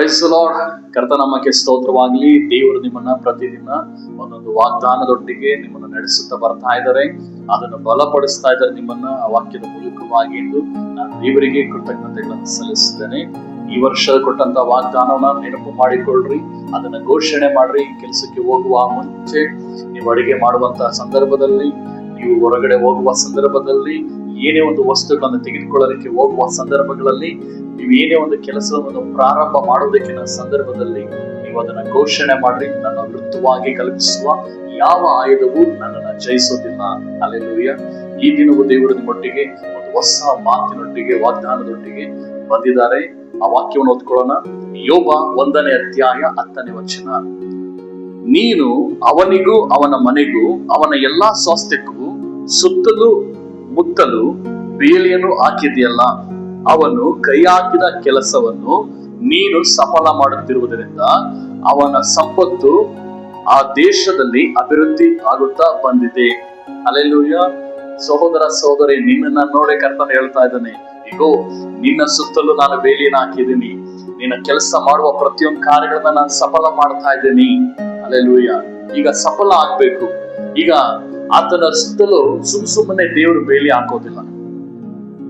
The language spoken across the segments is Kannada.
ಪ್ರೈಸ್ ಲಾರ್ಡ್ ಕರ್ತ ನಮ್ಮಕ್ಕೆ ಸ್ತೋತ್ರವಾಗಲಿ. ದೇವರು ನಿಮ್ಮನ್ನ ಪ್ರತಿದಿನ ಒಂದೊಂದು ವಾಗ್ದಾನದೊಟ್ಟಿಗೆ ನಿಮ್ಮನ್ನ ನಡೆಸುತ್ತಾ ಬರ್ತಾ ಇದ್ದಾರೆ. ಅದನ್ನು ಬಲಪಡಿಸ್ತಾ ಇದ್ದಾರೆ ನಿಮ್ಮನ್ನ ಆ ವಾಕ್ಯದ ಮೂಲಕವಾಗಿ ಎಂದು ನಾನು ದೇವರಿಗೆ ಕೃತಜ್ಞತೆಗಳನ್ನು ಸಲ್ಲಿಸುತ್ತೇನೆ. ಈ ವರ್ಷ ಕೊಟ್ಟಂತ ವಾಗ್ದಾನವನ್ನ ನೆನಪು ಮಾಡಿಕೊಳ್ಳ್ರಿ. ಅದನ್ನ ಘೋಷಣೆ ಮಾಡ್ರಿ. ಕೆಲಸಕ್ಕೆ ಹೋಗುವ ಮುಂಚೆ ನೀವು ಅಡಿಗೆ ಮಾಡುವಂತಹ ಸಂದರ್ಭದಲ್ಲಿ, ನೀವು ಹೊರಗಡೆ ಹೋಗುವ ಸಂದರ್ಭದಲ್ಲಿ ಏನೇ ಒಂದು ವಸ್ತುಗಳನ್ನು ತೆಗೆದುಕೊಳ್ಳೋದಕ್ಕೆ ಹೋಗುವ ಸಂದರ್ಭಗಳಲ್ಲಿ ನೀವು ಏನೇ ಒಂದು ಕೆಲಸವನ್ನು ಪ್ರಾರಂಭ ಮಾಡೋದಕ್ಕಿನ ಸಂದರ್ಭದಲ್ಲಿ ನೀವು ಅದನ್ನ ಘೋಷಣೆ ಮಾಡ್ರಿ, ನನ್ನ ವೃತ್ತವಾಗಿ ಕಲ್ಪಿಸುವ ಯಾವ ಆಯುಧವೂ ನನ್ನನ್ನು ಜಯಿಸೋದಿಲ್ಲ. ಅಲ್ಲೆಲ್ಲೂಯ್ಯ ಈ ದಿನವೂ ದೇವರದ ಒಟ್ಟಿಗೆ ಒಂದು ಹೊಸ ಮಾತಿನೊಟ್ಟಿಗೆ, ವಾಗ್ದಾನದೊಟ್ಟಿಗೆ ಬಂದಿದ್ದಾರೆ. ಆ ವಾಕ್ಯವನ್ನು ಓದ್ಕೊಳ್ಳೋಣ. ಯೋಬ ಒಂದನೇ ಅಧ್ಯಾಯ ಹತ್ತನೇ ವಚನ. ನೀನು ಅವನಿಗೂ ಅವನ ಮನೆಗೂ ಅವನ ಎಲ್ಲಾ ಸ್ವಾಸ್ಥ್ಯಕ್ಕೂ ಸುತ್ತಲೂ ಮುತ್ತಲು ಬೇಲಿಯನ್ನು ಹಾಕಿದೆಯಲ್ಲ ಅವನು ಕೈ ಹಾಕಿದ ಕೆಲಸವನ್ನು ನೀನು ಸಫಲ ಮಾಡುತ್ತಿರುವುದರಿಂದ ಅವನ ಸಂಪತ್ತು ಆ ದೇಶದಲ್ಲಿ ಅಭಿವೃದ್ಧಿ ಆಗುತ್ತಾ ಬಂದಿದೆ. ಅಲ್ಲೆಲ್ಲೂಯ್ಯ ಸಹೋದರ ಸಹೋದರಿ ನಿನ್ನ ನೋಡೆ ಕರ್ತನ ಹೇಳ್ತಾ ಇದ್ದಾನೆ, ಇಗೋ, ನಿನ್ನ ಸುತ್ತಲೂ ನಾನು ಬೇಲಿಯನ್ನು ಹಾಕಿದ್ದೀನಿ. ನಿನ್ನ ಕೆಲಸ ಮಾಡುವ ಪ್ರತಿಯೊಂದು ಕಾರ್ಯಗಳನ್ನ ನಾನು ಸಫಲ ಮಾಡ್ತಾ ಇದ್ದೀನಿ. ಅಲ್ಲೆಲ್ಲೂಯ್ಯ ಈಗ ಸಫಲ ಆಗ್ಬೇಕು. ಈಗ ಆತನ ಸುತ್ತಲೂ ಸುಮ್ ಸುಮ್ಮನೆ ದೇವರು ಬೇಲಿ ಹಾಕೋದಿಲ್ಲ.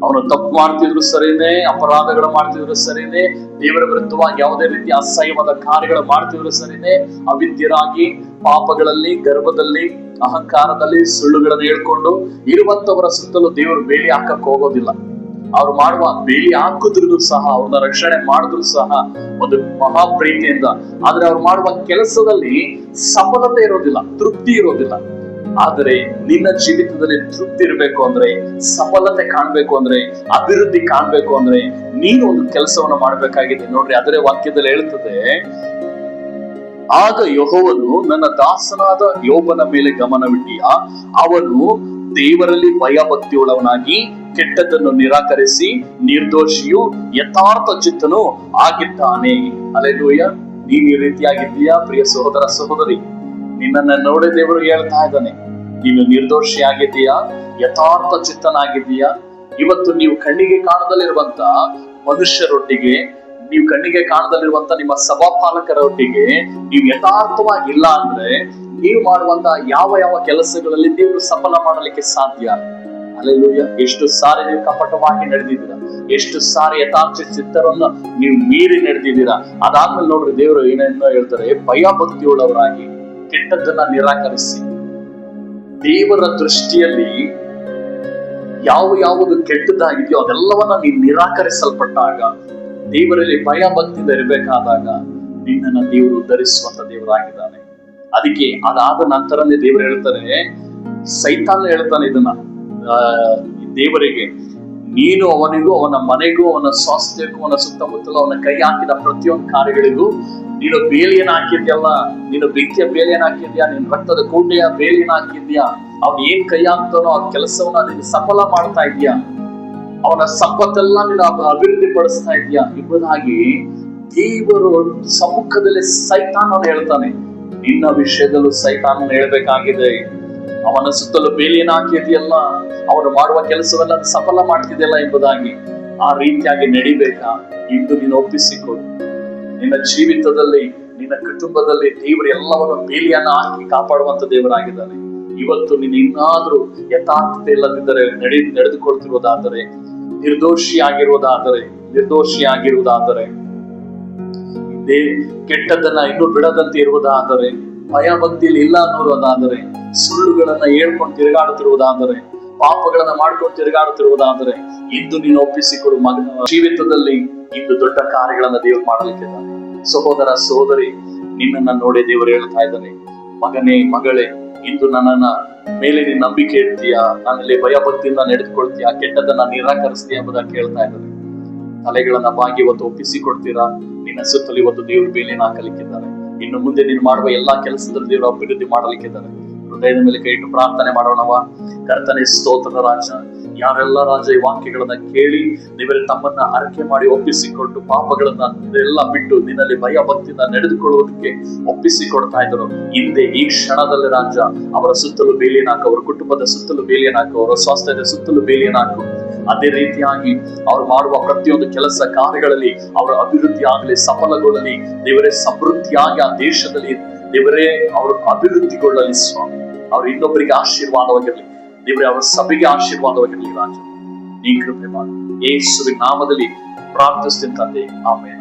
ಅವನು ತಪ್ಪು ಮಾಡ್ತಿದ್ರು ಸರಿನೆ, ಅಪರಾಧಗಳು ಮಾಡ್ತಿದ್ರು ಸರಿನೆ, ದೇವರ ವಿರುದ್ಧವಾಗಿ ಯಾವುದೇ ರೀತಿ ಅಸಹ್ಯವಾದ ಕಾರ್ಯಗಳು ಮಾಡ್ತಿದ್ರು ಸರಿನೆ, ಅವಿದ್ಯರಾಗಿ ಪಾಪಗಳಲ್ಲಿ, ಗರ್ಭದಲ್ಲಿ, ಅಹಂಕಾರದಲ್ಲಿ, ಸುಳ್ಳುಗಳನ್ನು ಹೇಳ್ಕೊಂಡು ಇರುವಂತವರ ಸುತ್ತಲೂ ದೇವರು ಬೇಲಿ ಹಾಕಕ್ ಹೋಗೋದಿಲ್ಲ. ಅವ್ರು ಮಾಡುವ ಬೇಲಿ ಹಾಕಿದ್ರು ಸಹ, ಅವ್ರನ್ನ ರಕ್ಷಣೆ ಮಾಡಿದ್ರು ಸಹ ಒಂದು ಮಹಾ ಪ್ರೀತಿಯಿಂದ. ಆದ್ರೆ ಅವ್ರು ಮಾಡುವ ಕೆಲಸದಲ್ಲಿ ಸಫಲತೆ ಇರೋದಿಲ್ಲ, ತೃಪ್ತಿ ಇರೋದಿಲ್ಲ. ಆದರೆ ನಿನ್ನ ಜೀವಿತದಲ್ಲಿ ತೃಪ್ತಿ ಇರಬೇಕು ಅಂದ್ರೆ ಸಫಲತೆ ಕಾಣ್ಬೇಕು ಅಂದ್ರೆ ಅಭಿವೃದ್ಧಿ ಕಾಣ್ಬೇಕು ಅಂದ್ರೆ ನೀನು ಒಂದು ಕೆಲಸವನ್ನು ಮಾಡಬೇಕಾಗಿದೆ. ನೋಡ್ರಿ, ಅದರ ವಾಕ್ಯದಲ್ಲಿ ಹೇಳ್ತದೆ, ಆಗ ಯಹೋವನು ನನ್ನ ದಾಸನಾದ ಯೋಬನ ಮೇಲೆ ಗಮನವಿಟ್ಟಿಯ ಅವನು ದೇವರಲ್ಲಿ ಭಯಭಕ್ತಿಯುಳ್ಳವನಾಗಿ ಕೆಟ್ಟದ್ದನ್ನು ನಿರಾಕರಿಸಿ ನಿರ್ದೋಷಿಯು ಯಥಾರ್ಥ ಚಿತ್ತನು ಆಗಿದ್ದಾನೆ. ಅಲೆಲೂಯ, ನೀನ್ ಈ ರೀತಿಯಾಗಿದ್ದೀಯಾ? ಪ್ರಿಯ ಸಹೋದರ ಸಹೋದರಿ ನಿನ್ನನ್ನ ನೋಡಿ ದೇವರು ಹೇಳ್ತಾ ಇದ್ದಾನೆ, ನೀನು ನಿರ್ದೋಷಿಯಾಗಿದ್ದೀಯಾ ಯಥಾರ್ಥ ಚಿತ್ತನಾಗಿದ್ದೀಯಾ? ಇವತ್ತು ನೀವು ಕಣ್ಣಿಗೆ ಕಾಣದಲ್ಲಿರುವಂತ ಮನುಷ್ಯರೊಟ್ಟಿಗೆ, ನೀವು ಕಣ್ಣಿಗೆ ಕಾಣದಲ್ಲಿರುವಂತ ನಿಮ್ಮ ಸಭಾಪಾಲಕರೊಟ್ಟಿಗೆ ನೀವು ಯಥಾರ್ಥವಾಗಿಲ್ಲ ಅಂದ್ರೆ ನೀವು ಮಾಡುವಂತ ಯಾವ ಯಾವ ಕೆಲಸಗಳಲ್ಲಿ ದೇವರು ಸಫಲ ಮಾಡಲಿಕ್ಕೆ ಸಾಧ್ಯ? ಅಲ್ಲೆಲ್ಲೂಯ್ಯ ಎಷ್ಟು ಸಾರಿ ನೀವು ಕಪಟವಾಗಿ ನಡೆದಿದ್ದೀರಾ? ಎಷ್ಟು ಸಾರಿ ಯಥಾರ್ಥ ಚಿತ್ತರನ್ನ ನೀವು ಮೀರಿ ನಡೆದಿದ್ದೀರಾ? ಅದಾದ್ಮೇಲೆ ನೋಡ್ರಿ ದೇವರು ಏನೇನೋ ಹೇಳ್ತಾರೆ ಭಯ ಭಕ್ತಿಯುಳ್ಳವರಾಗಿ ಕೆಟ್ಟದ್ದನ್ನ ನಿರಾಕರಿಸಿ. ದೇವರ ದೃಷ್ಟಿಯಲ್ಲಿ ಯಾವ ಯಾವುದು ಕೆಟ್ಟದ್ದಾಗಿದೆಯೋ ಅದೆಲ್ಲವನ್ನ ನೀ ನಿರಾಕರಿಸಲ್ಪಟ್ಟಾಗ ದೇವರಲ್ಲಿ ಭಯ ಭಕ್ತಿ ಇರಬೇಕಾದಾಗ ನಿನ್ನನ್ನ ದೇವರು ಉದ್ಧರಿಸುವಂತ ದೇವರಾಗಿದ್ದಾನೆ. ಅದಕ್ಕೆ ಅದಾದ ನಂತರನೇ ದೇವರು ಹೇಳ್ತಾರೆ ಸೈತಾನ ಹೇಳ್ತಾನೆ ಇದನ್ನ ಆ, ದೇವರಿಗೆ ನೀನು ಅವನಿಗೂ, ಅವನ ಮನೆಗೂ, ಅವನ ಸ್ವಾಸ್ಥ್ಯಕ್ಕೂ, ಅವನ ಸುತ್ತಮುತ್ತಲು, ಅವನ ಕೈ ಹಾಕಿದ ಪ್ರತಿಯೊಂದು ಕಾರ್ಯಗಳಿಗೂ ನೀನು ಬೇಲಿಯನ್ನು ಹಾಕಿದ್ಯಲ್ಲ, ನೀನು ಬೆಂಕಿಯ ಬೇಲಿಯನ್ನು ಹಾಕಿದ್ಯಾ, ನೀನು ರಕ್ತದ ಕೋಟೆಯ ಬೇಲಿಯನ್ನು ಹಾಕಿದ್ಯಾ, ಅವ್ನು ಏನ್ ಕೈ ಹಾಕ್ತಾನೋ ಆ ಕೆಲಸವನ್ನ ನೀನು ಸಫಲ ಮಾಡ್ತಾ ಇದೀಯಾ? ಅವನ ಸಂಪತ್ತೆಲ್ಲ ನೀನು ಅಭಿ- ಅಭಿವೃದ್ಧಿ ಪಡಿಸ್ತಾ ಇದೀಯಾ? ಎಂಬುದಾಗಿ ದೇವರು ಸಮ್ಮುಖದಲ್ಲಿ ಸೈತಾನನು ಹೇಳ್ತಾನೆ. ನಿನ್ನ ವಿಷಯದಲ್ಲೂ ಸೈತಾನನು ಹೇಳ್ಬೇಕಾಗಿದೆ. ಅವನ ಸುತ್ತಲೂ ಬೇಲಿಯನ್ನು ಹಾಕಿದೆಯಲ್ಲ, ಅವನು ಮಾಡುವ ಕೆಲಸವನ್ನ ಸಫಲ ಮಾಡ್ತಿದೆಯಲ್ಲ ಎಂಬುದಾಗಿ ಆ ರೀತಿಯಾಗಿ ನಡಿಬೇಕಾ? ಇಂದು ನೀನು ಒಪ್ಪಿಸಿಕೊಡು ನಿನ್ನ ಜೀವಿತದಲ್ಲಿ, ನಿನ್ನ ಕುಟುಂಬದಲ್ಲಿ ದೇವರು ಎಲ್ಲವನ್ನು ಬೇಲಿಯನ್ನ ಹಾಕಿ ಕಾಪಾಡುವಂತ ದೇವರಾಗಿದ್ದಾನೆ. ಇವತ್ತು ನೀನು ಇನ್ನಾದ್ರೂ ಯಥಾರ್ಥತೆ ಇಲ್ಲದಿದ್ದರೆ ನಡೆ, ನಡೆದುಕೊಳ್ತಿರುವುದಾದರೆ ನಿರ್ದೋಷಿ ಆಗಿರುವುದಾದರೆ ನಿರ್ದೋಷಿ ಆಗಿರುವುದಾದರೆ ಕೆಟ್ಟದನ್ನ ಇನ್ನೂ ಬಿಡದಂತೆ ಇರುವುದಾದರೆ ಭಯ ಭಕ್ತಿಯಲ್ಲಿ ಇಲ್ಲ ಅನ್ನೋದಾದರೆ, ಸುಳ್ಳುಗಳನ್ನ ಹೇಳ್ಕೊಂಡು ತಿರುಗಾಡುತ್ತಿರುವುದಾದರೆ, ಪಾಪಗಳನ್ನ ಮಾಡ್ಕೊಂಡು ತಿರುಗಾಡುತ್ತಿರುವುದಾದರೆ, ಇಂದು ನೀನು ಒಪ್ಪಿಸಿಕೊಡು ಮಗನ ಜೀವಿತದಲ್ಲಿ ಇಂದು ದೊಡ್ಡ ಕಾರ್ಯಗಳನ್ನ ದೇವರು ಮಾಡಲಿಕ್ಕಿದ್ದಾನೆ. ಸಹೋದರ, ಸಹೋದರಿ, ನಿನ್ನನ್ನ ನೋಡಿ ದೇವರು ಹೇಳ್ತಾ ಇದ್ದಾನೆ, ಮಗನೇ, ಮಗಳೇ, ಇಂದು ನನ್ನನ್ನ ಮೇಲೆ ನೀನ್ ನಂಬಿಕೆ ಇಡ್ತೀಯಾ? ನನ್ನಲ್ಲಿ ಭಯ ಭಕ್ತಿಯಿಂದ ನಡೆದುಕೊಳ್ತೀಯಾ? ಕೆಟ್ಟದನ್ನ ನಿರಾಕರಿಸ್ತೀಯ ಎಂಬುದಾಗಿ ಕೇಳ್ತಾ ಇದ್ದಾನೆ. ತಲೆಗಳನ್ನ ಬಾಗಿ ಇವತ್ತು ಒಪ್ಪಿಸಿಕೊಡ್ತೀರಾ? ನಿನ್ನ ಸುತ್ತಲೂ ಇವತ್ತು ದೇವರು ಬೇಲಿನ ಹಾಕಲಿಕ್ಕಿದ್ದಾರೆ ಇನ್ನು ಮುಂದೆ ನೀನು ಮಾಡುವ ಎಲ್ಲಾ ಕೆಲಸದಲ್ಲಿ ದೇವರು ಅಭಿವೃದ್ಧಿ ಮಾಡಲಿಕ್ಕಿದ್ದಾರೆ ಹೃದಯದ ಮೇಲೆ ಕೈ ಇಟ್ಟು ಪ್ರಾರ್ಥನೆ ಮಾಡೋಣವ ಕರ್ತನೆ, ಸ್ತೋತ್ರ ರಾಜ. ಯಾರೆಲ್ಲ ರಾಜ ಈ ವಾಕ್ಯಗಳನ್ನ ಕೇಳಿ ನೀವೆಲ್ಲ ತಮ್ಮನ್ನ ಅರಕೆ ಮಾಡಿ ಒಪ್ಪಿಸಿಕೊಂಡು ಪಾಪಗಳನ್ನ ಎಲ್ಲ ಬಿಟ್ಟು ನಿನ್ನಲ್ಲಿ ಭಯ ಭಕ್ತಿಯಿಂದ ನಡೆದುಕೊಳ್ಳುವುದಕ್ಕೆ ಒಪ್ಪಿಸಿಕೊಡ್ತಾ ಇದ್ರು ಹಿಂದೆ ಈ ಕ್ಷಣದಲ್ಲಿ ರಾಜ ಅವರ ಸುತ್ತಲೂ ಬೇಲಿಯನ್ನ ಹಾಕು, ಅವರ ಕುಟುಂಬದ ಸುತ್ತಲೂ ಬೇಲಿಯನ್ನ ಹಾಕು, ಅವರ ಸ್ವಾಸ್ಥ್ಯದ ಸುತ್ತಲೂ ಬೇಲಿಯನ್ನ ಹಾಕು. ಅದೇ ರೀತಿಯಾಗಿ ಅವ್ರು ಮಾಡುವ ಪ್ರತಿಯೊಂದು ಕೆಲಸ ಕಾರ್ಯಗಳಲ್ಲಿ ಅವರ ಅಭಿವೃದ್ಧಿ ಆಗಲಿ, ಸಫಲಗೊಳ್ಳಲಿ, ದೇವರೇ ಸಮೃದ್ಧಿಯಾಗಿ ಆ ದೇಶದಲ್ಲಿ, ದೇವರೇ ಅವರು ಅಭಿವೃದ್ಧಿಗೊಳ್ಳಲಿ ಸ್ವಾಮಿ. ಅವರು ಇನ್ನೊಬ್ಬರಿಗೆ ಆಶೀರ್ವಾದವಾಗಿರಲಿ. ದೇವರೇ ಅವರ ಸಭೆಗೆ ಆಶೀರ್ವಾದವಾಗಿರಲಿ ರಾಜ. ನೀ ಕೃಪೆ ಮಾಡು. ಯೇಸುವಿನ ನಾಮದಲ್ಲಿ ಪ್ರಾರ್ಥಿಸ್ತೀನಿ ತಂದೆ. ಆಮೇಲೆ